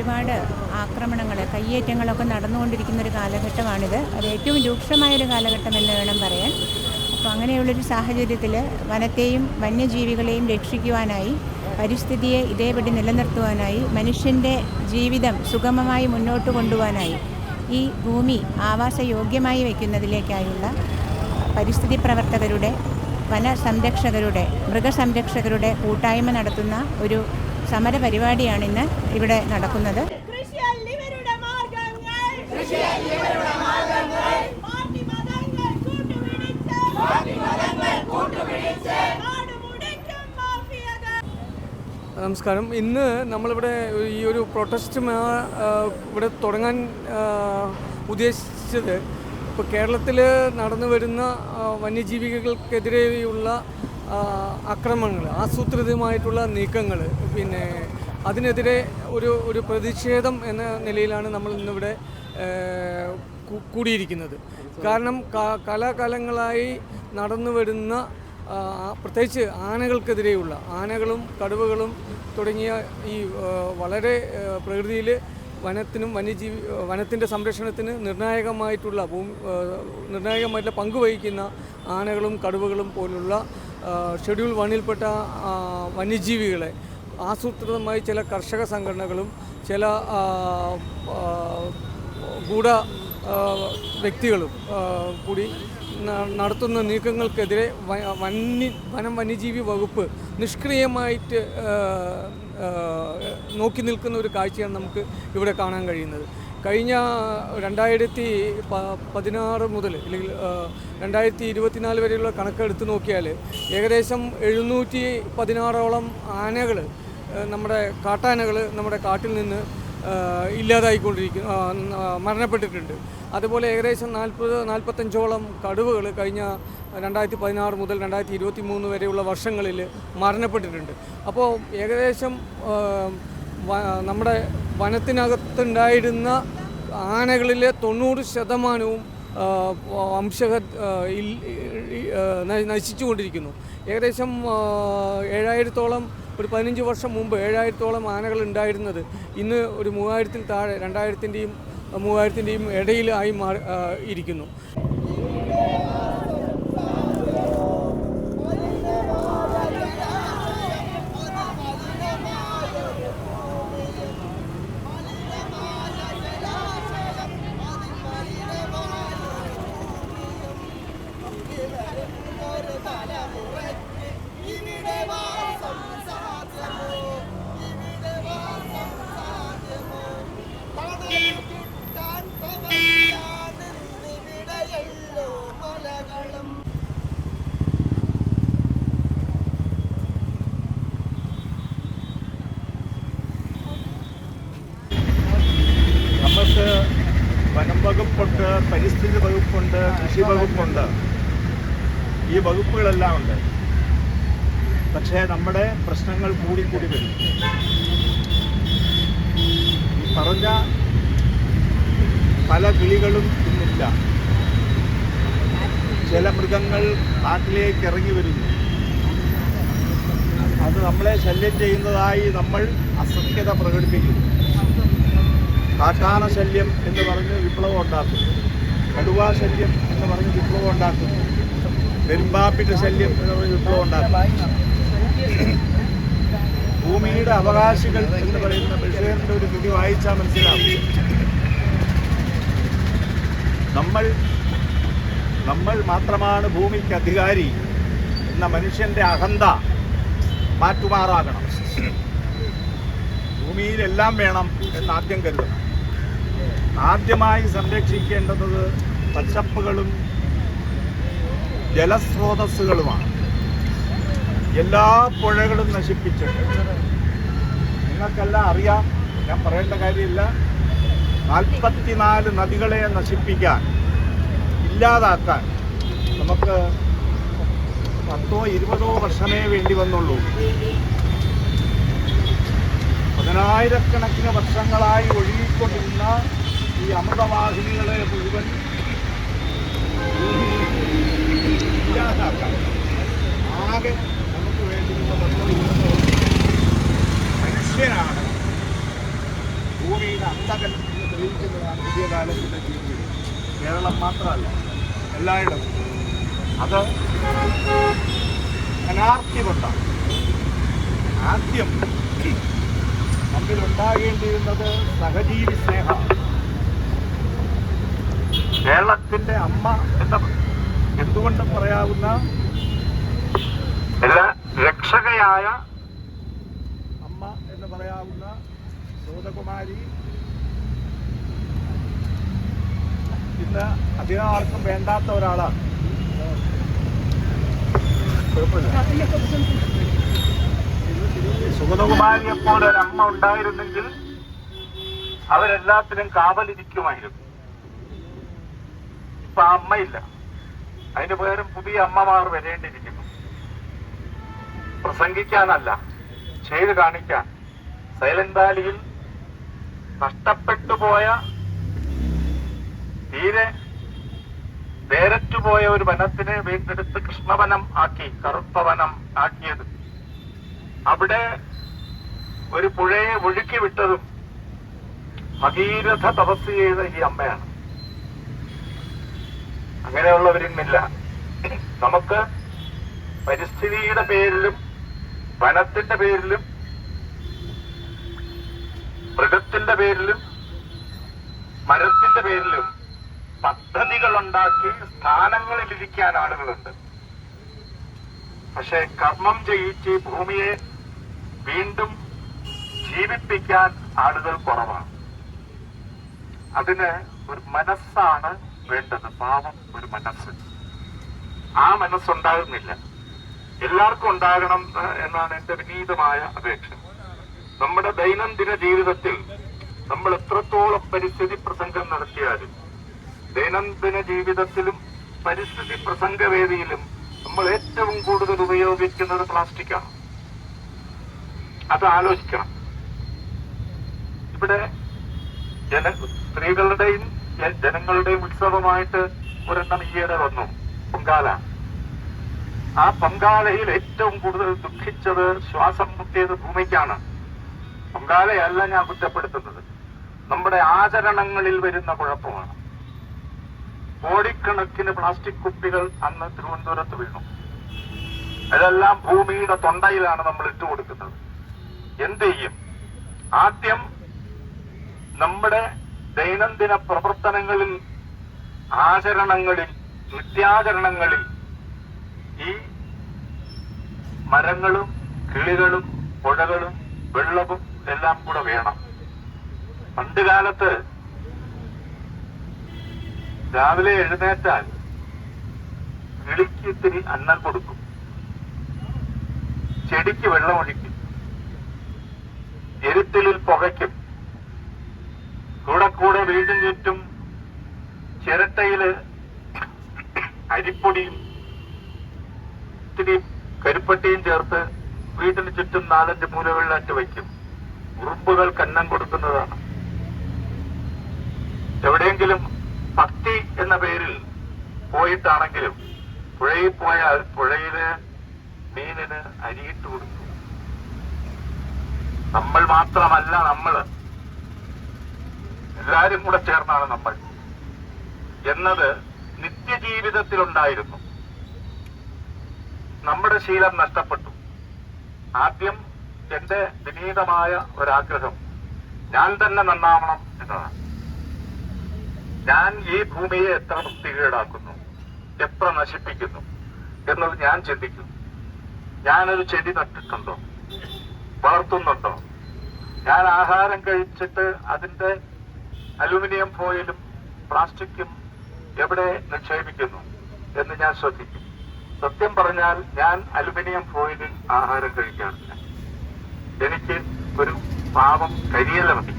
ഒരുപാട് ആക്രമണങ്ങൾ കയ്യേറ്റങ്ങളൊക്കെ നടന്നുകൊണ്ടിരിക്കുന്ന ഒരു കാലഘട്ടമാണിത്. അത് ഏറ്റവും രൂക്ഷമായൊരു കാലഘട്ടം എന്ന് വേണം പറയാൻ. അപ്പോൾ അങ്ങനെയുള്ളൊരു സാഹചര്യത്തിൽ വനത്തെയും വന്യജീവികളെയും രക്ഷിക്കുവാനായി പരിസ്ഥിതിയെ ഇതേപടി നിലനിർത്തുവാനായി മനുഷ്യന്റെ ജീവിതം സുഗമമായി മുന്നോട്ട് കൊണ്ടുപോകാനായി ഈ ഭൂമി ആവാസയോഗ്യമായി വയ്ക്കുന്നതിലേക്കായുള്ള പരിസ്ഥിതി പ്രവർത്തകരുടെ വന സംരക്ഷകരുടെ മൃഗസംരക്ഷകരുടെ കൂട്ടായ്മ നടത്തുന്ന ഒരു സമര പരിപാടിയാണ് ഇന്ന് ഇവിടെ നടക്കുന്നത് നമസ്കാരം. ഇന്ന് നമ്മളിവിടെ ഈ ഒരു പ്രൊട്ടസ്റ്റ് ഇവിടെ തുടങ്ങാൻ ഉദ്ദേശിച്ചത് ഇപ്പോൾ കേരളത്തിൽ നടന്നു വരുന്ന വന്യജീവികൾക്കെതിരെയുള്ള ആക്രമണങ്ങൾ ആസൂത്രിതമായിട്ടുള്ള നീക്കങ്ങൾ പിന്നെ അതിനെതിരെ ഒരു ഒരു പ്രതിഷേധം എന്ന നിലയിലാണ് നമ്മൾ ഇന്നിവിടെ കൂടിയിരിക്കുന്നത്. കാരണം കലാകാലങ്ങളായി നടന്നു വരുന്ന പ്രത്യേകിച്ച് ആനകൾക്കെതിരെയുള്ള ആനകളും കടുവകളും തുടങ്ങിയ ഈ വളരെ പ്രകൃതിയിൽ വനത്തിനും വന്യജീവി വനത്തിന്റെ സംരക്ഷണത്തിന് നിർണായകമായിട്ടുള്ള ഭൂമി നിർണായകമായിട്ടുള്ള പങ്കുവഹിക്കുന്ന ആനകളും കടുവകളും പോലുള്ള ഷെഡ്യൂൾ വണ്ണിൽപ്പെട്ട വന്യജീവികളെ ആസൂത്രിതമായി ചില കർഷക സംഘടനകളും ചില ഗൂഢ വ്യക്തികളും കൂടി നടത്തുന്ന നീക്കങ്ങൾക്കെതിരെ വന്യ വനം വന്യജീവി വകുപ്പ് നിഷ്ക്രിയമായിട്ട് നോക്കി നിൽക്കുന്ന ഒരു കാഴ്ചയാണ് നമുക്ക് ഇവിടെ കാണാൻ കഴിയുന്നത്. കഴിഞ്ഞ രണ്ടായിരത്തി പ- പതിനാറ് മുതൽ അല്ലെങ്കിൽ രണ്ടായിരത്തി ഇരുപത്തിനാല് വരെയുള്ള കണക്കെടുത്ത് നോക്കിയാൽ ഏകദേശം എഴുന്നൂറ്റി പതിനാറോളം ആനകൾ നമ്മുടെ കാട്ടാനകൾ നമ്മുടെ കാട്ടിൽ നിന്ന് ഇല്ലാതായിക്കൊണ്ടിരിക്കുന്നു മരണപ്പെട്ടിട്ടുണ്ട്. അതുപോലെ ഏകദേശം നാൽപ്പത് നാൽപ്പത്തഞ്ചോളം കടുവകൾ കഴിഞ്ഞ രണ്ടായിരത്തി പതിനാറ് മുതൽ രണ്ടായിരത്തി ഇരുപത്തി മൂന്ന് വരെയുള്ള വർഷങ്ങളിൽ മരണപ്പെട്ടിട്ടുണ്ട്. അപ്പോൾ ഏകദേശം നമ്മുടെ വനത്തിനകത്തുണ്ടായിരുന്ന ആനകളിലെ തൊണ്ണൂറ് ശതമാനവും ന- നശിച്ചുകൊണ്ടിരിക്കുന്നു. ഏകദേശം ഏഴായിരത്തോളം ഒരു പതിനഞ്ച് വർഷം മുമ്പ് ഏഴായിരത്തോളം ആനകൾ ഉണ്ടായിരുന്നത് ഇന്ന് ഒരു മൂവായിരത്തിൽ താഴെ രണ്ടായിരത്തിന്റെയും മൂവായിരത്തിന്റെയും ഇടയിലായി മാറി ഇരിക്കുന്നു. വകുപ്പുകളെല്ലാം ഉണ്ട്. പക്ഷേ നമ്മുടെ പ്രശ്നങ്ങൾ കൂടി കൂടി വരും. പറഞ്ഞ പല കിളികളും ഇന്നില്ല. ചില മൃഗങ്ങൾ കാട്ടിലേക്ക് ഇറങ്ങി വരുന്നു. അത് നമ്മളെ ശല്യം ചെയ്യുന്നതായി നമ്മൾ അസഖ്യത പ്രകടിപ്പിക്കുന്നു. കാട്ടാന ശല്യം എന്ന് പറഞ്ഞ് വിപ്ലവം ഉണ്ടാക്കുന്നു. കടുവാ ശല്യം എന്ന് പറഞ്ഞ് വിപ്ലവം ഉണ്ടാക്കുന്നു. പെരുമ്പാപ്പിന്റെ ശല്യം എന്ന് പറഞ്ഞ് വിപ്ലവം ഉണ്ടാക്കുന്നു ഭൂമിയുടെ അവകാശികൾ എന്ന് പറയുന്ന ബഷീറിന്റെ ഒരു കൃതി വായിച്ചാൽ മനസ്സിലാവും. നമ്മൾ നമ്മൾ മാത്രമാണ് ഭൂമിക്ക് അധികാരി എന്ന മനുഷ്യന്റെ അഹന്ത മാറ്റുമാറാകണം. ഭൂമിയിലെല്ലാം വേണം എന്ന് ആദ്യം കരുതണം. ആദ്യമായി സംരക്ഷിക്കേണ്ടത് പച്ചപ്പുകളും ജലസ്രോതസ്സുകളുമാണ്. എല്ലാ പുഴകളും നശിപ്പിച്ചിട്ട് നിങ്ങൾക്കെല്ലാം അറിയാം ഞാൻ പറയേണ്ട കാര്യമില്ല. നാൽപ്പത്തിനാല് നദികളെ നശിപ്പിക്കാൻ ഇല്ലാതാക്കാൻ നമുക്ക് പത്തോ ഇരുപതോ വർഷമേ വേണ്ടി വന്നുള്ളൂ. പതിനായിരക്കണക്കിന് വർഷങ്ങളായി ഒഴുകിക്കൊണ്ടിരുന്ന ഈ അമൃതവാഹിനികളെ മുഴുവൻ ഇല്ലാതാക്കാം. ആകെ നമുക്ക് വേണ്ടിയുള്ള മനുഷ്യനാണ് ഭൂമിയുടെ അന്തകൻ എന്ന് തെളിയിക്കുന്നതാണ് പുതിയ കാലത്തിന്റെ ജീവിതം. കേരളം മാത്രമല്ല എല്ലായിടത്തും. അത് അനാർത്തി കൊണ്ടാണ് ആദ്യം തമ്മിലുണ്ടാകേണ്ടിയിരുന്നത് സഹജീവി സ്നേഹമാണ്. കേരളത്തിന്റെ അമ്മ എന്ന എന്തുകൊണ്ടും പറയാവുന്ന രക്ഷകയായ അമ്മ എന്ന് പറയാവുന്ന സൂതകുമാരി ഇന്ന് അധികം ആർക്കും വേണ്ടാത്ത ഒരാളാണ്. സുഗതകുമാരിയെ പോലെ ഒരു അമ്മ ഉണ്ടായിരുന്നെങ്കിൽ അവരെല്ലാത്തിനും കാവലിരിക്കുമായിരുന്നു. ഇപ്പൊ അമ്മയില്ല. അതിന് പകരം പുതിയ അമ്മമാർ വരേണ്ടിയിരിക്കുന്നു. പ്രസംഗിക്കാനല്ല ചെയ്തു കാണിക്കാൻ. സൈലന്റ് വാലിയിൽ നഷ്ടപ്പെട്ടു പോയ തീരെ വേരറ്റുപോയ ഒരു വനത്തിനെ വീണ്ടെടുത്ത് കൃഷ്ണവനം ആക്കി കറുത്ത വനം ആക്കിയത്. അവിടെ ഒരു പുഴയെ ഒഴുക്കി വിട്ടതും ഭഗീരഥ തപസ് ചെയ്ത ഈ അമ്മയാണ്. അങ്ങനെയുള്ളവരിന്നില്ല. നമുക്ക് പരിസ്ഥിതിയുടെ പേരിലും വനത്തിന്റെ പേരിലും മൃഗത്തിന്റെ പേരിലും മരത്തിന്റെ പേരിലും പദ്ധതികൾ ഉണ്ടാക്കി സ്ഥാനങ്ങളിലിരിക്കാൻ ആളുകളുണ്ട്. പക്ഷെ കർമ്മം ചെയ്യിച്ച് ഭൂമിയെ വീണ്ടും ജീവിപ്പിക്കാൻ ആളുകൾ കുറവാണ്. അതിന് ഒരു മനസ്സാണ് വേണ്ടത് പാവം ഒരു മനസ്സ്. ആ മനസ്സുണ്ടാകുന്നില്ല. എല്ലാവർക്കും ഉണ്ടാകണം എന്നാണ് എന്റെ വിനീതമായ അപേക്ഷ. നമ്മുടെ ദൈനംദിന ജീവിതത്തിൽ നമ്മൾ എത്രത്തോളം പരിസ്ഥിതി പ്രസംഗം നടത്തിയാലും ദൈനംദിന ജീവിതത്തിലും പരിസ്ഥിതി പ്രസംഗവേദിയിലും നമ്മൾ ഏറ്റവും കൂടുതൽ ഉപയോഗിക്കുന്നത് പ്ലാസ്റ്റിക്കാണ്. അത് ആലോചിക്കണം. ഇവിടെ ജന സ്ത്രീകളുടെയും ജനങ്ങളുടെയും ഉത്സവമായിട്ട് ഒരെണ്ണം ഈയിടെ വന്നു പൊങ്കാല. ആ പൊങ്കാലയിൽ ഏറ്റവും കൂടുതൽ ദുഃഖിച്ചത് ശ്വാസം മുട്ടിയത് ഭൂമിക്കാണ്. പൊങ്കാലയല്ല ഞാൻ കുറ്റപ്പെടുത്തുന്നത്. നമ്മുടെ ആചരണങ്ങളിൽ വരുന്ന കുഴപ്പമാണ്. കോടിക്കണക്കിന് പ്ലാസ്റ്റിക് കുപ്പികൾ അന്ന് തിരുവനന്തപുരത്ത് വീണു. അതെല്ലാം ഭൂമിയുടെ തൊണ്ടയിലാണ് നമ്മൾ ഇട്ടു കൊടുക്കുന്നത്. എന്ത് ചെയ്യും? ആദ്യം നമ്മുടെ ദൈനംദിന പ്രവർത്തനങ്ങളിൽ ആചരണങ്ങളിൽ നിത്യാചരണങ്ങളിൽ ഈ മരങ്ങളും കിളികളും പുഴകളും വെള്ളവും എല്ലാം കൂടെ വേണം. പണ്ട് കാലത്ത് രാവിലെ എഴുന്നേറ്റാൽ കിളിക്ക് ഇത്തിരി അന്നം കൊടുക്കും. ചെടിക്ക് വെള്ളമൊഴിക്കും എരുത്തിലിൽ പുകയ്ക്കും. കൂടെ വീടിന് ചുറ്റും ചിരട്ടയിൽ അരിപ്പൊടിയും ഇത്തിരി കരിപ്പട്ടിയും ചേർത്ത് വീടിന് ചുറ്റും നാലഞ്ച് മൂലകളിലായിട്ട് വയ്ക്കും. ഉറുമ്പുകൾ കന്നം കൊടുക്കുന്നതാണ്. എവിടെയെങ്കിലും ഭക്തി എന്ന പേരിൽ പോയിട്ടാണെങ്കിലും പുഴയിൽ പോയാൽ പുഴയിൽ മീനിന് അരിയിട്ട് കൊടുക്കും. നമ്മൾ മാത്രമല്ല നമ്മൾ. എല്ലാരും കൂടെ ചേർന്നാണ് നമ്മൾ. എന്നത് നിത്യജീവിതത്തിലുണ്ടായിരുന്നു. നമ്മുടെ ശീലം നഷ്ടപ്പെട്ടു. ആദ്യം എന്റെ വിനീതമായ ഒരാഗ്രഹം ഞാൻ തന്നെ നന്നാവണം എന്നതാണ്. ഞാൻ ഈ ഭൂമിയെ എത്ര വൃത്തികേടാക്കുന്നു എത്ര നശിപ്പിക്കുന്നു എന്നത് ഞാൻ ചിന്തിക്കുന്നു. ഞാനൊരു ചെടി നട്ടിട്ടുണ്ടോ? വളർത്തുന്നുണ്ടോ? ഞാൻ ആഹാരം കഴിച്ചിട്ട് അതിന്റെ അലുമിനിയം ഫോയിലും പ്ലാസ്റ്റിക്കും എവിടെ നിക്ഷേപിക്കുന്നു എന്ന് ഞാൻ ശ്രദ്ധിക്കും. സത്യം പറഞ്ഞാൽ ഞാൻ അലുമിനിയം ഫോയിലിൽ ആഹാരം കഴിക്കാറില്ല. എനിക്ക് ഒരു പാവം കരിയല മതി.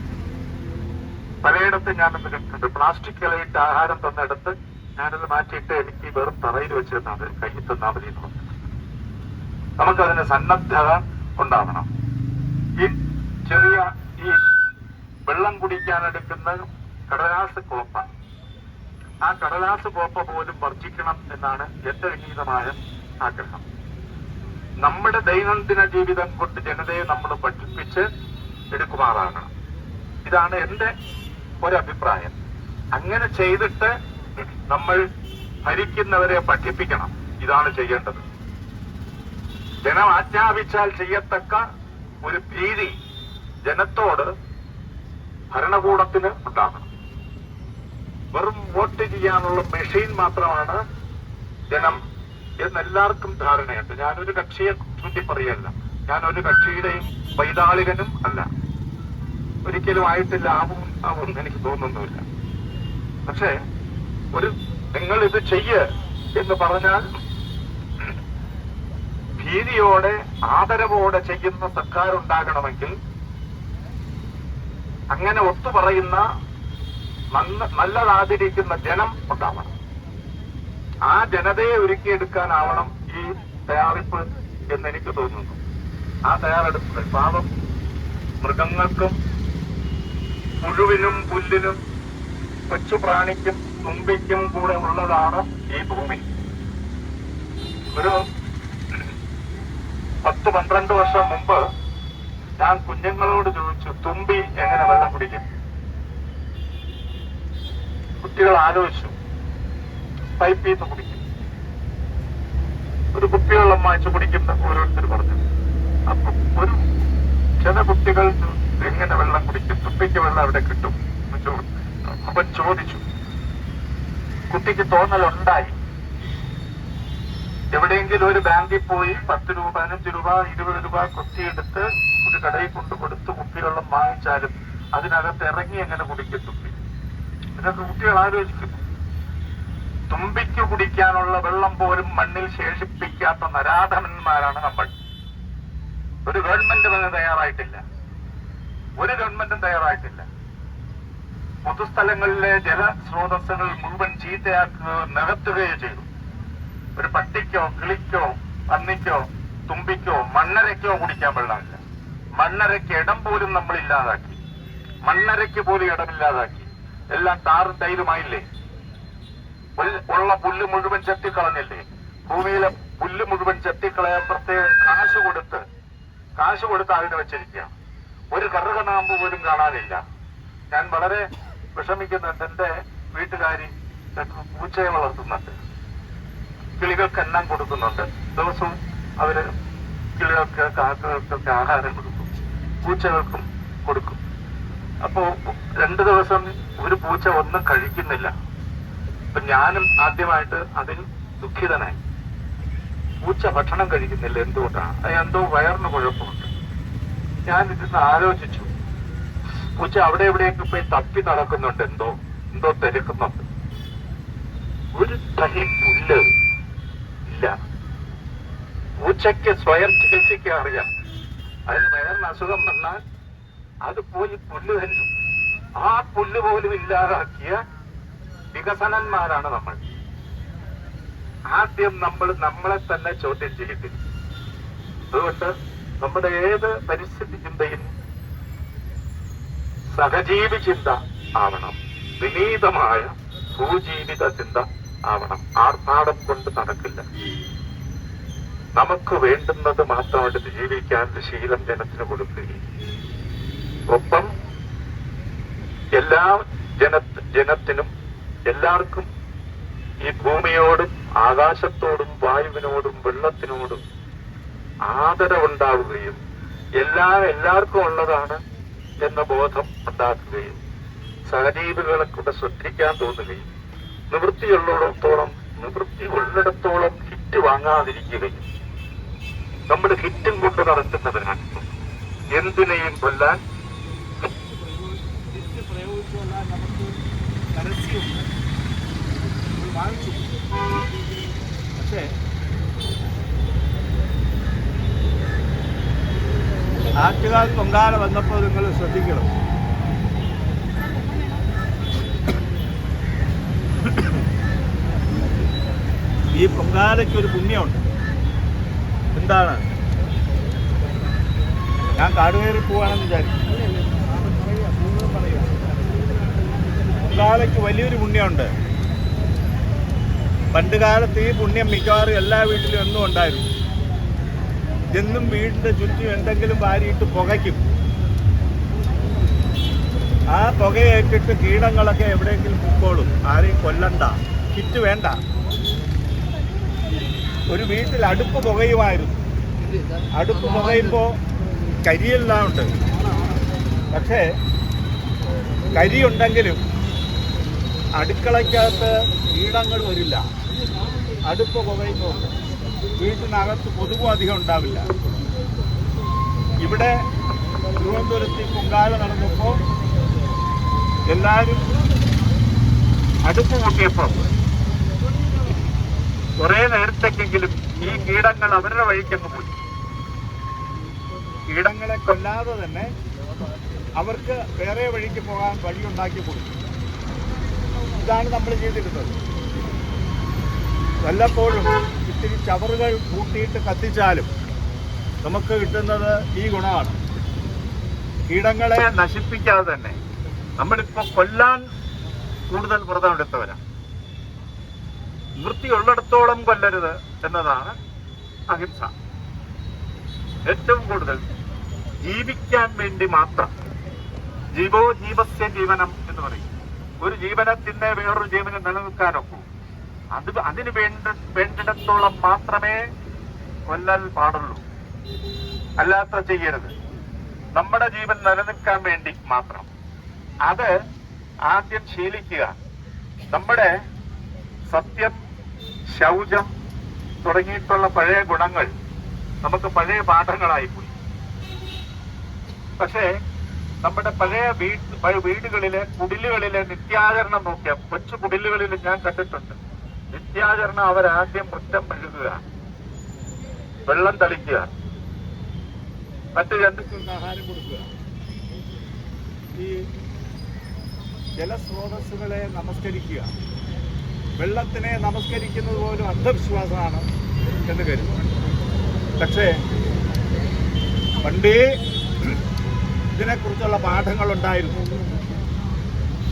പലയിടത്തും ഞാൻ ഇത് കണ്ടിട്ടുണ്ട്. പ്ലാസ്റ്റിക് ഇലയിട്ട് ആഹാരം തന്നിടത്ത് ഞാനത് മാറ്റിയിട്ട് എനിക്ക് വെറും തറയിൽ വെച്ചിരുന്നത് കയ്യിൽ തന്നാൽ മതി എന്ന് നമുക്കതിന് സന്നദ്ധത ഉണ്ടാവണം. ഈ ചെറിയ ഈ വെള്ളം കുടിക്കാൻ എടുക്കുന്ന കടലാസ് കോപ്പ ആ കടലാസ് കോപ്പ പോലും വർജിക്കണം എന്നാണ് എന്റെ വിനീതമായ ആഗ്രഹം. നമ്മുടെ ദൈനംദിന ജീവിതം കൊണ്ട് ജനതയെ നമ്മൾ പഠിപ്പിച്ച് എടുക്കുമാറാകണം. ഇതാണ് എന്റെ ഒരഭിപ്രായം. അങ്ങനെ ചെയ്തിട്ട് നമ്മൾ ഭരിക്കുന്നവരെ പഠിപ്പിക്കണം. ഇതാണ് ചെയ്യേണ്ടത്. ജനം ആജ്ഞാപിച്ചാൽ ചെയ്യത്തക്ക ഒരു ഭീതി ജനത്തോട് ഭരണകൂടത്തിന് ഉണ്ടാകണം. വെറും വോട്ട് ചെയ്യാനുള്ള മെഷീൻ മാത്രമാണ് ജനം എന്നെല്ലാവർക്കും ധാരണയുണ്ട്. ഞാനൊരു കക്ഷിയെ ചൂണ്ടി പറയല്ല. ഞാൻ ഒരു കക്ഷിയുടെയും വൈതാളികനും അല്ല. ഒരിക്കലും ആയിട്ടില്ല ആവും ആവും എനിക്ക് തോന്നുന്നുമില്ല. പക്ഷേ ഒരു നിങ്ങൾ ഇത് ചെയ്യ് എന്ന് പറഞ്ഞാൽ ഭീതിയോടെ ആദരവോടെ ചെയ്യുന്ന സർക്കാർ ഉണ്ടാകണമെങ്കിൽ അങ്ങനെ ഒത്തുപറയുന്ന നന്ന നല്ലതാചരിക്കുന്ന ജനം ഉണ്ടാവണം. ആ ജനതയെ ഒരുക്കിയെടുക്കാനാവണം ഈ തയ്യാറെടുപ്പ് എന്ന് എനിക്ക് തോന്നുന്നു. ആ തയ്യാറെടുപ്പ് പാവം മൃഗങ്ങൾക്കും പുഴുവിനും പുല്ലിനും കൊച്ചുപ്രാണിക്കും തുമ്പിക്കും കൂടെ ഉള്ളതാണ് ഈ ഭൂമി. ഒരു പത്ത് പന്ത്രണ്ട് വർഷം മുമ്പ് ഞാൻ കുഞ്ഞുങ്ങളോട് ചോദിച്ചു തുമ്പി എങ്ങനെ വെള്ളം കുടിക്കും? കുട്ടികൾ ആലോചിച്ചു പൈപ്പിൽ നിന്ന് കുടിക്കും. ഒരു കുപ്പിവെള്ളം വാങ്ങിച്ചു കുടിക്കുന്ന ഓരോരുത്തർ പറഞ്ഞു. അപ്പൊ ഒരു ചില കുട്ടികൾ എങ്ങനെ വെള്ളം കുടിക്കും? തുമ്പിക്ക് വെള്ളം അവിടെ കിട്ടും? അവൻ ചോദിച്ചു. കുട്ടിക്ക് തോന്നലുണ്ടായി. എവിടെയെങ്കിലും ഒരു ബാങ്കിൽ പോയി പത്ത് രൂപ പതിനഞ്ച് രൂപ ഇരുപത് രൂപ കൊത്തിയെടുത്ത് ഒരു കടയിൽ കൊണ്ട് കൊടുത്ത് കുപ്പിവെള്ളം വാങ്ങിച്ചാലും അതിനകത്ത് ഇറങ്ങി എങ്ങനെ കുടിക്കും തുമ്പി? ഇതൊക്കെ കുട്ടികൾ ആലോചിക്കും. തുമ്പിക്ക് കുടിക്കാനുള്ള വെള്ളം പോലും മണ്ണിൽ ശേഷിപ്പിക്കാത്ത നരാധമന്മാരാണ് നമ്മൾ. ഒരു ഗവൺമെന്റ് തയ്യാറായിട്ടില്ല. ഒരു ഗവൺമെന്റും തയ്യാറായിട്ടില്ല. പൊതുസ്ഥലങ്ങളിലെ ജലസ്രോതസ്സുകൾ മുഴുവൻ ചീത്തയാക്കുകയോ നികത്തുകയോ ചെയ്തു. ഒരു പട്ടിക്കോ കിളിക്കോ പന്നിക്കോ തുമ്പിക്കോ മണ്ണരയ്ക്കോ കുടിക്കാൻ വെള്ളമില്ല. മണ്ണരയ്ക്ക് ഇടം പോലും നമ്മൾ ഇല്ലാതാക്കി. മണ്ണരയ്ക്ക് പോലും ഇടമില്ലാതാക്കി എല്ലാം താറും തൈരുമായില്ലേ? ഉൾ- ഉള്ള പുല്ല് മുഴുവൻ ചെത്തിക്കളഞ്ഞില്ലേ? ഭൂമിയിലെ പുല്ല് മുഴുവൻ ചെത്തിക്കളയാൻ പ്രത്യേകം കാശ് കൊടുത്ത് കാശ് കൊടുത്ത് അതിന് വെച്ചിരിക്കുകയാണ്. ഒരു കറുകനാമ്പ് പോലും കാണാനില്ല. ഞാൻ വളരെ വിഷമിക്കുന്നുണ്ട് എന്റെ വീട്ടുകാരി പൂച്ചയെ വളർത്തുന്നുണ്ട്. കിളികൾക്ക് എല്ലാം കൊടുക്കുന്നുണ്ട്. ദിവസവും അവർ കിളികൾക്ക് കാക്കകൾക്കൊക്കെ ആഹാരം കൊടുക്കും. പൂച്ചകൾക്കും കൊടുക്കും. അപ്പോ രണ്ടു ദിവസം ഒരു പൂച്ച ഒന്നും കഴിക്കുന്നില്ല. അപ്പൊ ഞാനും ആദ്യമായിട്ട് അതിൽ ദുഃഖിതനായി. പൂച്ച ഭക്ഷണം കഴിക്കുന്നില്ല എന്തുകൊണ്ടാണ്? അത് എന്തോ വയറിന് കുഴപ്പമുണ്ട്. ഞാൻ ഇതിന്ന് ആലോചിച്ചു. പൂച്ച അവിടെ എവിടെയൊക്കെ പോയി തപ്പി നടക്കുന്നുണ്ട്? എന്തോ എന്തോ തിരക്കുന്നുണ്ട്. ഒരു തരി പുല്ല് ഇല്ല. പൂച്ചയ്ക്ക് സ്വയം ചികിത്സിക്കാൻ അതിന് വയറിന് അസുഖം വന്നാൽ അത് പോയി പുല്ല് തന്നു ആ പുല്ല് പോലും ഇല്ലാതാക്കിയ വികസനന്മാരാണ് നമ്മൾ. ആദ്യം നമ്മൾ നമ്മളെ തന്നെ ചോദ്യം ചെയ്യത്തില്ല. അതുകൊണ്ട് നമ്മുടെ ഏത് പരിസ്ഥിതി ചിന്തയും സഹജീവി ചിന്ത ആവണം. വിനീതമായ ഭൂജീവിത ചിന്ത ആവണം. ആർഭാടം കൊണ്ട് നടക്കില്ല. നമുക്ക് വേണ്ടുന്നത് മാത്രമായിട്ട് ജീവിക്കാൻ ശീലം ജനത്തിന് കൊടുക്കുകയും ഒപ്പം എല്ലാ ജന ജനത്തിനും എല്ലാവർക്കും ഈ ഭൂമിയോടും ആകാശത്തോടും വായുവിനോടും വെള്ളത്തിനോടും ആദരവുണ്ടാവുകയും എല്ലാം എല്ലാവർക്കും ഉള്ളതാണ് എന്ന ബോധം ഉണ്ടാക്കുകയും സഹജീവികളെ കൂടെ ശ്രദ്ധിക്കാൻ തോന്നുകയും നിവൃത്തിയുള്ളിടത്തോളം നിവൃത്തി ഉള്ളിടത്തോളം കിറ്റ് വാങ്ങാതിരിക്കുകയും നമ്മൾ ഹിറ്റും കൊണ്ട് നടക്കുന്നവരാണ് എന്തിനേയും കൊല്ലാൻ പക്ഷേ ആറ്റുകാൽ പൊങ്കാല വന്നപ്പോൾ നിങ്ങൾ ശ്രദ്ധിക്കണം. ഈ പൊങ്കാലയ്ക്ക് ഒരു പുണ്യമുണ്ട്. എന്താണ്? ഞാൻ കാടുകയറി പോവാണെന്ന് വിചാരിക്കും കാലയ്ക്ക് വലിയൊരു പുണ്യമുണ്ട്. പണ്ട് കാലത്ത് ഈ പുണ്യം മിക്കവാറും എല്ലാ വീട്ടിലും എന്നും ഉണ്ടായിരുന്നു. എന്നും വീടിന്റെ ചുറ്റും എന്തെങ്കിലും വാരിയിട്ട് പുകയ്ക്കും. ആ പുകയേറ്റിട്ട് കീടങ്ങളൊക്കെ എവിടെയെങ്കിലും പൂക്കോളും. ആരെയും കൊല്ലണ്ട. കിറ്റ് വേണ്ട. ഒരു വീട്ടിൽ അടുപ്പ് പുകയുമായിരുന്നു. അടുപ്പ് പുകയുമ്പോൾ കരിയെല്ലാം ഉണ്ട്. പക്ഷേ കരിയുണ്ടെങ്കിലും അടുക്കളയ്ക്കകത്ത് കീടങ്ങൾ വരില്ല. അടുപ്പ് പുകയുമ്പോൾ വീട്ടിനകത്ത് കൊതുകും അധികം ഉണ്ടാവില്ല. ഇവിടെ തിരുവനന്തപുരത്ത് ഈ പൊങ്കാല നടന്നപ്പോൾ എല്ലാവരും അടുപ്പ് കൂട്ടിയപ്പോൾ കുറെ നേരത്തേക്കെങ്കിലും ഈ കീടങ്ങൾ അവരുടെ വഴിക്കങ്ങ് പോയി. കീടങ്ങളെ കൊല്ലാതെ തന്നെ അവർക്ക് വേറെ വഴിക്ക് പോകാൻ വഴിയുണ്ടാക്കി കൊടുക്കും ഇതാണ് നമ്മൾ ചെയ്തിരുന്നത്. വല്ലപ്പോഴും ഇത്തിരി ചവറുകൾ കൂട്ടിയിട്ട് കത്തിച്ചാലും നമുക്ക് കിട്ടുന്നത് ഈ ഗുണമാണ്. കീടങ്ങളെ നശിപ്പിക്കാതെ തന്നെ നമ്മളിപ്പോ കൊല്ലാൻ കൂടുതൽ വ്രതം എടുത്തവരാണ് വൃത്തിയുള്ളിടത്തോളം കൊല്ലരുത് എന്നതാണ് അഹിംസ. ഏറ്റവും കൂടുതൽ ജീവിക്കാൻ വേണ്ടി മാത്രം ജീവോ ജീവസ്യ ജീവനം എന്ന് പറയും. ഒരു ജീവനെ വേറൊരു ജീവനെ നിലനിൽക്കാനൊക്കൂ. അത് അതിന് വേണ്ട വേണ്ടിടത്തോളം മാത്രമേ കൊല്ലൽ പാടുള്ളൂ. അല്ലാത്ത ചെയ്യരുത്. നമ്മുടെ ജീവൻ നിലനിൽക്കാൻ വേണ്ടി മാത്രം. അത് ആദ്യം ശീലിക്കുക. നമ്മുടെ സത്യം ശൗചം തുടങ്ങിയിട്ടുള്ള പഴയ ഗുണങ്ങൾ നമുക്ക് പഴയ പാഠങ്ങളായി പോയി. പക്ഷേ നമ്മുടെ പഴയ വീട് വീടുകളിലെ കുടിലുകളിലെ നിത്യാചരണം നോക്കിയാൽ കൊച്ചു കുടിലുകളിൽ ഞാൻ കണ്ടിട്ടുണ്ട്. നിത്യാചരണം അവരാദ്യം മുറ്റം മെഴുകുക വെള്ളം തളിക്കുക മറ്റു ജന്തുക്കൾക്ക് ആഹാരം കൊടുക്കുക. ഈ ജലസ്രോതസ്സുകളെ നമസ്കരിക്കുക. വെള്ളത്തിനെ നമസ്കരിക്കുന്നത് പോലും അന്ധവിശ്വാസമാണ് എന്ന് കരുതുന്നു. പക്ഷേ പണ്ടേ ഇതിനെക്കുറിച്ചുള്ള പാഠങ്ങളുണ്ടായിരുന്നു.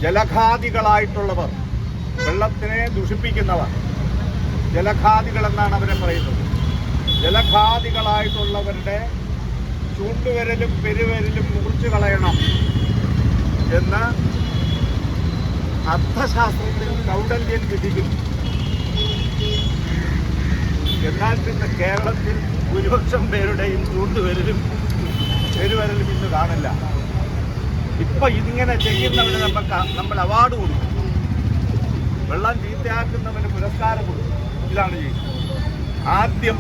ജലഘാതികളായിട്ടുള്ളവർ വെള്ളത്തിനെ ദുഷിപ്പിക്കുന്നവർ. ജലഘാതികൾ എന്നാണ് അവരെ പറയുന്നത്. ജലഘാതികളായിട്ടുള്ളവരുടെ ചൂണ്ടുവിരലും പെരുവിരലും മുറിച്ചു കളയണം എന്ന് അർത്ഥശാസ്ത്രത്തിൽ കൗടല്യൻ വിധിക്കുന്നു എന്നാൽ പിന്നെ കേരളത്തിൽ ഭൂരിപക്ഷം പേരുടെയും ചൂണ്ടുവരലും പേരുവരലും ഇന്ന് കാണില്ല. ഇപ്പൊ ഇതിങ്ങനെ ചെയ്യുന്നവന് നമുക്ക് നമ്മൾ അവാർഡ് കൊടുക്കും. വെള്ളം ചീത്തയാക്കുന്നവന് പുരസ്കാരം കൊടുക്കും. ഇതാണ് ചെയ്യുന്നത് ആദ്യം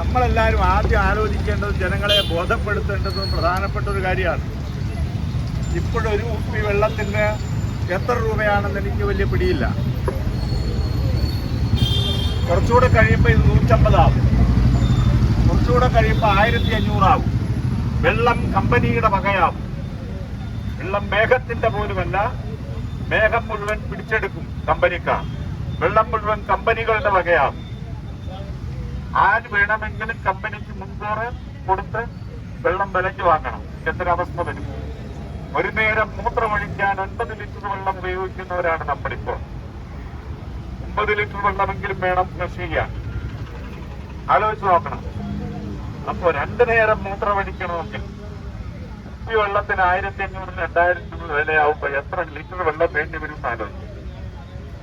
നമ്മളെല്ലാവരും ആദ്യം ആലോചിക്കേണ്ടത് ജനങ്ങളെ ബോധപ്പെടുത്തേണ്ടതും പ്രധാനപ്പെട്ട ഒരു കാര്യമാണ്. ഇപ്പോഴൊരു കുപ്പി വെള്ളത്തിന് എത്ര രൂപയാണെന്ന് എനിക്ക് വലിയ പിടിയില്ല. കുറച്ചുകൂടെ കഴിയുമ്പോൾ ഇത് നൂറ്റമ്പതാവും. കുറച്ചുകൂടെ കഴിയുമ്പോൾ ആയിരത്തി അഞ്ഞൂറാവും വെള്ളം കമ്പനിയുടെ വകയാവും. വെള്ളം മേഘത്തിന്റെ പോലുമല്ല. മേഘം മുഴുവൻ പിടിച്ചെടുക്കും കമ്പനിക്കാർ. വെള്ളം മുഴുവൻ കമ്പനികളുടെ വകയാവും. ആര് വേണമെങ്കിലും കമ്പനിക്ക് മുൻകൂറ് കൊടുത്ത് വെള്ളം വിലയ്ക്ക് വാങ്ങണം. എത്ര അവസ്ഥ വരും. ഒരു നേരം മൂത്രമൊഴിക്കാൻ ഒൻപത് ലിറ്റർ വെള്ളം ഉപയോഗിക്കുന്നവരാണ് നമ്മളിപ്പോൾ ഒമ്പത് ലിറ്റർ വെള്ളമെങ്കിലും വേണം കൃഷി ചെയ്യാൻ. ആലോചിച്ച് നോക്കണം. അപ്പൊ രണ്ടു നേരം മൂത്രമൊഴിക്കണമെങ്കിൽ ഈ വെള്ളത്തിന് ആയിരത്തി അഞ്ഞൂറ് രണ്ടായിരത്തി വിലയാവുമ്പോ എത്ര ലിറ്റർ വെള്ളം വേണ്ടി വരും ആലോചിച്ചു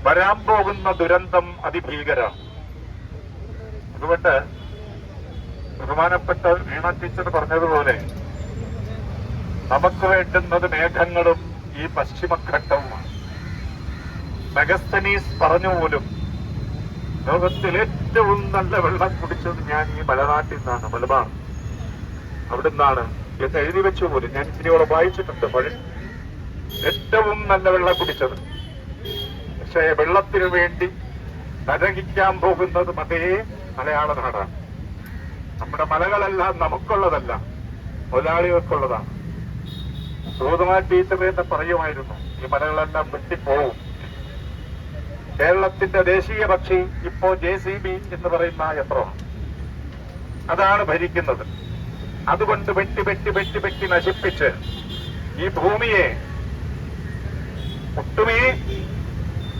വരാൻ പോകുന്ന ദുരന്തം അതിഭീകരമാണ് അതുകൊണ്ട് ബഹുമാനപ്പെട്ട വീണ ടീച്ചർ പറഞ്ഞതുപോലെ നമുക്ക് വേണ്ടുന്നത് മേഘങ്ങളും ഈ പശ്ചിമഘട്ടവുമാണ് മെഗസ്തനീസ് പറഞ്ഞു പോലും ലോകത്തിൽ ഏറ്റവും നല്ല വെള്ളം കുടിച്ചത് ഞാൻ ഈ മലനാട്ടിൽ നിന്നാണ് മലബാർ. അവിടെ നിന്നാണ് എന്ന് എഴുതി വെച്ചു പോലും. ഞാൻ ഇത്തിരിയോടെ വായിച്ചിട്ടുണ്ട്. പഴയ ഏറ്റവും നല്ല വെള്ളം കുടിച്ചത്. പക്ഷേ വെള്ളത്തിനു വേണ്ടി നരകിക്കാൻ പോകുന്നത് അതേ മലയാള നാടാണ്. നമ്മുടെ മലകളെല്ലാം നമുക്കുള്ളതല്ല മുതലാളികൾക്കുള്ളതാണ്. ഗൗതമ ടീച്ചർ എന്ന് പറയുമായിരുന്നു. ഈ മലകളെല്ലാം വെട്ടിപ്പോവും. കേരളത്തിന്റെ ദേശീയ പക്ഷി ഇപ്പോ ജെ സി ബി എന്ന് പറയുന്ന യന്ത്രമാണ് അതാണ് ഭരിക്കുന്നത്. അതുകൊണ്ട് വെട്ടി വെട്ടി വെട്ടി വെട്ടി നശിപ്പിച്ച് ഈ ഭൂമിയെ ഒട്ടുമേ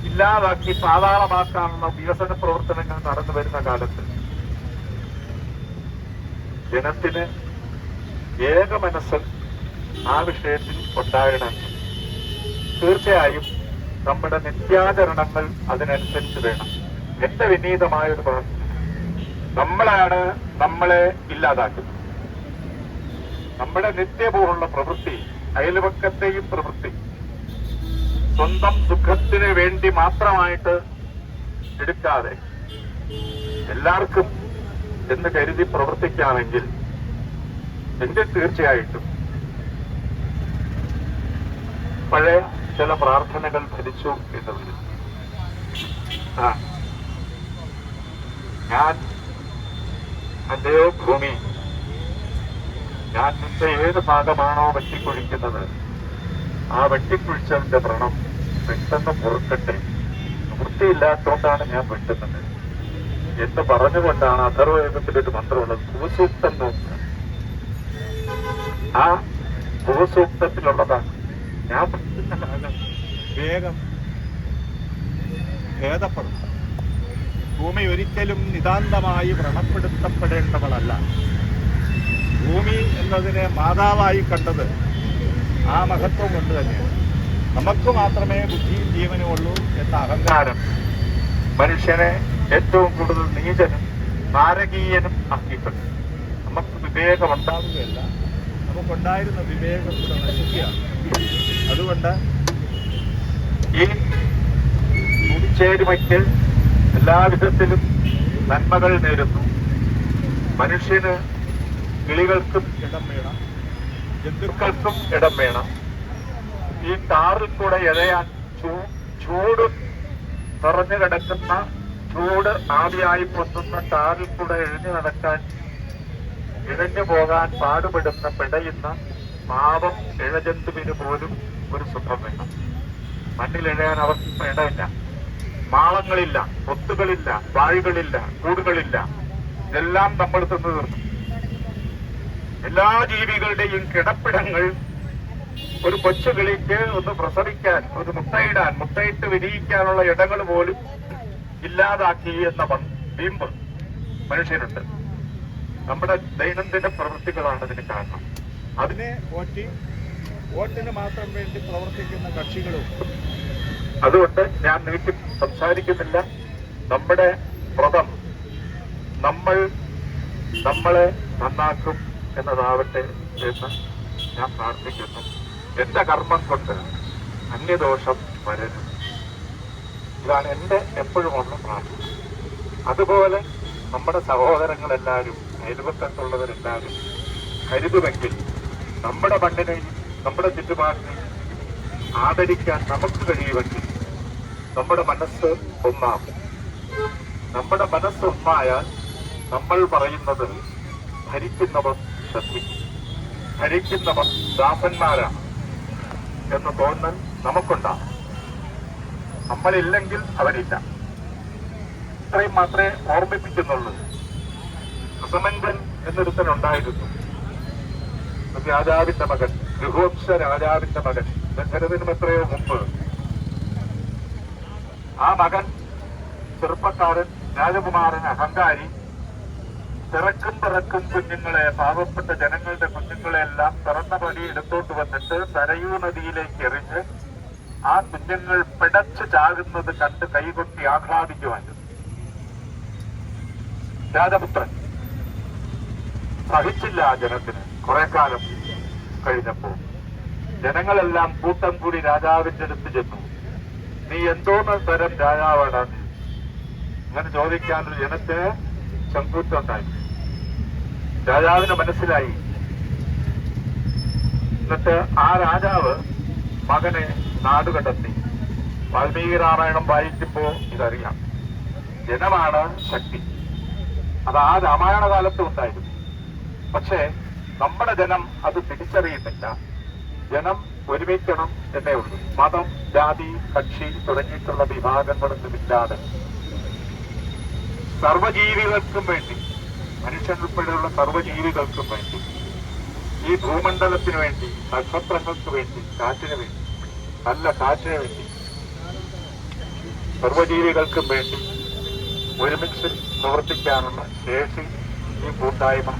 ഇല്ലാതാക്കി പാതാളമാക്കാനുള്ള വികസന പ്രവർത്തനങ്ങൾ നടന്നു വരുന്ന കാലത്ത് ജനത്തിന് ഏക മനസ്സ് ആ വിഷയത്തിൽ ഉണ്ടാകണം. തീർച്ചയായും നമ്മുടെ നിത്യാചരണങ്ങൾ അതിനനുസരിച്ച് വേണം. എന്റെ വിനീതമായ ഒരു പ്രാർത്ഥന നമ്മളാണ് നമ്മളെ ഇല്ലാതാക്കുന്നത്. നമ്മുടെ നിത്യപൂർവമുള്ള പ്രവൃത്തി അയൽവക്കത്തെയും പ്രവൃത്തി സ്വന്തം സുഖത്തിന് വേണ്ടി മാത്രമായിട്ട് എടുക്കാതെ എല്ലാവർക്കും എന്ന് കരുതി പ്രവർത്തിക്കാമെങ്കിൽ എന്റെ തീർച്ചയായിട്ടും പഴയ ചില പ്രാർത്ഥനകൾ ഭരിച്ചു എന്ന് വരും ഞാൻ അല്ലയോ ഭൂമി ഞാൻ നിന്റെ ഏത് ഭാഗമാണോ വെട്ടിക്കുഴിക്കുന്നത് ആ വെട്ടിക്കുഴിച്ചതിന്റെ വ്രണം പെട്ടെന്ന് പൊറുക്കട്ടെ. വൃത്തിയില്ലാത്തോണ്ടാണ് ഞാൻ വെട്ടുന്നത്. എന്ന് പറഞ്ഞുകൊണ്ടാണ് അഥർവയോഗത്തിലൊരു മന്ത്രമുള്ളത് ഭൂസൂക്തം നോക്കുക ആ ഭൂസൂക്തത്തിലുള്ളതാണ്. വേഗം. ഭേദപ്പെടും. ഭൂമി ഒരിക്കലും നിതാന്തമായി വ്രണപ്പെടുത്തപ്പെടേണ്ടവളല്ല. ഭൂമി എന്നതിനെ മാതാവായി കണ്ടത് ആ മഹത്വം കൊണ്ട് തന്നെയാണ്. നമുക്ക് മാത്രമേ ബുദ്ധിയും ജീവനും ഉള്ളൂ എന്ന അഹങ്കാരം അഹങ്കാരം മനുഷ്യനെ ഏറ്റവും കൂടുതൽ നീചനും നാരകീയനും ആക്കിയിട്ടുണ്ട്. നമുക്ക് വിവേകം ഉണ്ടാവുകയല്ല നമുക്കുണ്ടായിരുന്ന വിവേകം കൂടെ നശിക്കുകയാണ് അതുകൊണ്ട് ഈ കൂടിച്ചേരുമയ്ക്ക് എല്ലാവിധത്തിലും നന്മകൾ നേരുന്നു. മനുഷ്യന് കിളികൾക്കും ഇടം വേണം. ജന്തുക്കൾക്കും ഇടം വേണം. ഈ കാറിൽ കൂടെ എഴയാൻ ചൂ- ചൂട് നിറഞ്ഞു കിടക്കുന്ന ചൂട് ആവിയായി പൊന്നുന്ന കാറിൽ കൂടെ എഴുതി നടക്കാൻ ഇഴഞ്ഞു പോകാൻ പാടുപെടുന്ന പിടയുന്ന പാപം ഇഴജന്തുവിന് പോലും ഒരു സുഖം വേണം. മണ്ണിലിഴയാൻ അവർക്ക് ഇപ്പൊ ഇടമില്ല മാളങ്ങളില്ല ഒത്തുകളില്ല വാഴുകളില്ല കൂടുകളില്ല. ഇതെല്ലാം നമ്മൾ തിന്നു തീർന്നു എല്ലാ ജീവികളുടെയും കിടപ്പിടങ്ങൾ ഒരു കൊച്ചു കിളിക്ക് ഒന്ന് പ്രസവിക്കാൻ ഒരു മുട്ടയിടാൻ മുട്ടയിട്ട് വിരിയിക്കാനുള്ള ഇടങ്ങൾ പോലും ഇല്ലാതാക്കി എന്ന വീമ്പ് മനുഷ്യരുണ്ട്. നമ്മുടെ ദൈനംദിന പ്രവൃത്തികളാണ് ഇതിന് കാരണം. അതിനെ ഓറ്റി വോട്ടിന് മാത്രം വേണ്ടി പ്രവർത്തിക്കുന്ന കക്ഷികളും. അതുകൊണ്ട് ഞാൻ നീട്ടി സംസാരിക്കുന്നില്ല. നമ്മുടെ വ്രതം നമ്മൾ നമ്മളെ നന്നാക്കും എന്നതാവട്ടെ എന്ന് ഞാൻ പ്രാർത്ഥിക്കുന്നു. എന്റെ കർമ്മം കൊണ്ട് അന്യദോഷം വരരുത്. ഇതാണ് എന്റെ എപ്പോഴുമുള്ള പ്രാർത്ഥന. അതുപോലെ നമ്മുടെ സഹോദരങ്ങളെല്ലാവരും അയൽപക്കത്തുള്ളവരെല്ലാവരും കരുതുമെങ്കിൽ നമ്മുടെ മണ്ണിനെയും നമ്മുടെ ചുറ്റുപാടിനെ ആദരിക്കാൻ നമുക്ക് കഴിയുമെങ്കിൽ നമ്മുടെ മനസ്സ് ഒന്നാകും. നമ്മുടെ മനസ്സ് ഒന്നായാൽ നമ്മൾ പറയുന്നത് ഭരിക്കുന്നവർ ശ്രദ്ധിക്കും. ഭരിക്കുന്നവർ ദാസന്മാരാണ് എന്ന തോന്നൽ നമുക്കുണ്ടാകും. നമ്മളില്ലെങ്കിൽ അവരില്ല. ഇത്രയും മാത്രമേ ഓർമ്മിപ്പിക്കുന്നുള്ളൂ. അസമഞ്ചൻ എന്നൊരുത്തനുണ്ടായിരുന്നു രാജാവിന്റെ മകൻ. രഘുവംശ രാജാവിന്റെ മകൻ. ദശരഥനും എത്രയോ മുമ്പ്. ആ മകൻ ചെറുപ്പക്കാരൻ രാജകുമാരൻ അഹങ്കാരി പിറക്കും പിറക്കും കുഞ്ഞുങ്ങളെ പാവപ്പെട്ട ജനങ്ങളുടെ കുഞ്ഞുങ്ങളെ എല്ലാം പിറന്ന പടി എടുത്തോണ്ട് വന്നിട്ട് സരയൂ നദിയിലേക്ക് എറിഞ്ഞ് ആ കുഞ്ഞുങ്ങൾ പിടച്ചു ചാകുന്നത് കണ്ട് കൈകൊട്ടി ആഹ്ലാദിക്കുവാൻ. രാജപുത്രൻ സഹിച്ചില്ല ആ ജനത്തിന്. കുറെ കാലം കഴിഞ്ഞപ്പോ ജനങ്ങളെല്ലാം കൂട്ടം കൂടി രാജാവിന്റെ അടുത്ത് ചെന്നു. നീ എന്തോന്ന് തരം രാജാവാണ് നീ? അങ്ങനെ ചോദിക്കാനൊരു ജനത്തിന് ചങ്കൂറ്റുണ്ടായി രാജാവിന് മനസ്സിലായി. എന്നിട്ട് ആ രാജാവ് മകനെ നാട് കണ്ടെത്തി. വാൽമീകി രാമായണം വായിക്കുമ്പോ ഇതറിയാം. ജനമാണ് ശക്തി. അത് ആ രാമായണ കാലത്തും ഉണ്ടായിരുന്നു. പക്ഷേ നമ്മുടെ ജനം അത് തിരിച്ചറിയുന്നില്ല. ജനം ഒരുമിക്കണം എന്നേ ഉള്ളൂ. മതം ജാതി കക്ഷി തുടങ്ങിയിട്ടുള്ള വിഭാഗങ്ങളൊന്നുമില്ലാതെ സർവജീവികൾക്കും വേണ്ടി മനുഷ്യൻ ഉൾപ്പെടെയുള്ള സർവജീവികൾക്കും വേണ്ടി ഈ ഭൂമണ്ഡലത്തിന് വേണ്ടി നക്ഷത്രങ്ങൾക്ക് വേണ്ടി കാറ്റിന് വേണ്ടി നല്ല കാറ്റിന് വേണ്ടി സർവജീവികൾക്കും വേണ്ടി ഒരുമിച്ച് പ്രവർത്തിക്കാനുള്ള ശേഷി ഈ കൂട്ടായ്മ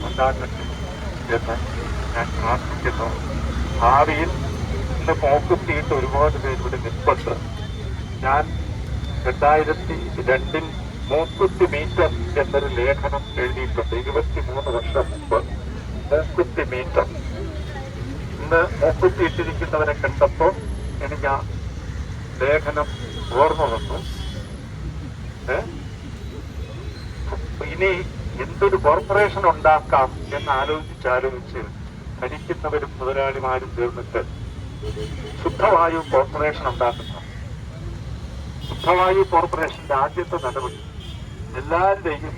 ഉണ്ടാക്കട്ടെ എന്ന് ഞാൻ പ്രാർത്ഥിക്കുന്നു ഭാവിയിൽ ഇന്ന് പോക്കുത്തിയിട്ട് ഒരുപാട് പേര് ഇവിടെ നിൽപ്പുണ്ട്. ഞാൻ രണ്ടായിരത്തി രണ്ടിൽ മൂക്കുത്തി മീറ്റർ എന്നൊരു ലേഖനം എഴുതിയിട്ടുണ്ട്. ഇരുപത്തിമൂന്ന് വർഷം മുമ്പ് മൂക്കുത്തി മീറ്റർ. ഇന്ന് മൂക്കുത്തി ഇട്ടിരിക്കുന്നവരെ കണ്ടപ്പോൾ എനിക്ക് ആ ലേഖനം ഓർമ്മ വന്നു? ഇനി എന്തൊരു കോർപ്പറേഷൻ ഉണ്ടാക്കാം എന്ന് ആലോചിച്ച് ആലോചിച്ച് ഭരിക്കുന്നവരും മുതലാളിമാരും തീർന്നിട്ട് ശുദ്ധവായു കോർപ്പറേഷൻ ഉണ്ടാക്കുന്നു. ശുദ്ധവായു കോർപ്പറേഷന്റെ ആദ്യത്തെ നടപടി. എല്ലാവരുടെയും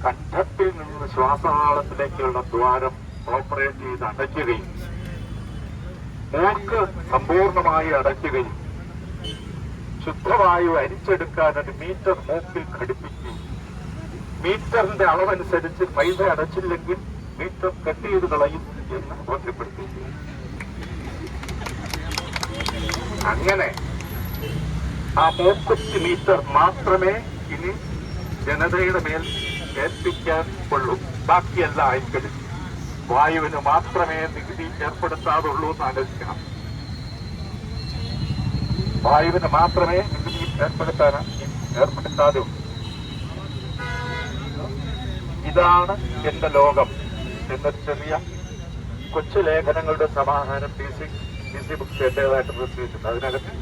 കണ്ഠത്തിൽ നിന്ന് ശ്വാസനാളത്തിലേക്കുള്ള ദ്വാരം ഓപ്പറേറ്റ് ചെയ്ത് അടയ്ക്കുകയും മൂക്ക് സമ്പൂർണമായി അടയ്ക്കുകയും ശുദ്ധവായു അരിച്ചെടുക്കാൻ ഒരു മീറ്റർ മൂക്കിൽ ഘടിപ്പിക്കുകയും മീറ്ററിന്റെ അളവനുസരിച്ച് പൈസ അടച്ചില്ലെങ്കിൽ മീറ്റർ കട്ട് ചെയ്ത് കളയും എന്ന് ബോധ്യപ്പെടുത്തി അങ്ങനെ ആ മൂക്കുത്തി മീറ്റർ മാത്രമേ ഇനി ജനതയുടെ മേൽ ഏൽപ്പിക്കാൻ കൊള്ളൂ ബാക്കിയല്ല അയക്കരുത് വായുവിന് മാത്രമേ നികുതി ഏർപ്പെടുത്താതുള്ളൂ എന്ന് ആലോചിക്കണം വായുവിന് മാത്രമേ നികുതി ഏർപ്പെടുത്താൻ ഏർപ്പെടുത്താതെ ഉള്ളൂ. ഇതാണ് എന്റെ ലോകം. എന്ന ചെറിയ കൊച്ചു ലേഖനങ്ങളുടെ സമാഹാരം P C P C books എന്റേതായിട്ട് പ്രസിദ്ധിച്ചിട്ടുണ്ട് അതിനകത്ത്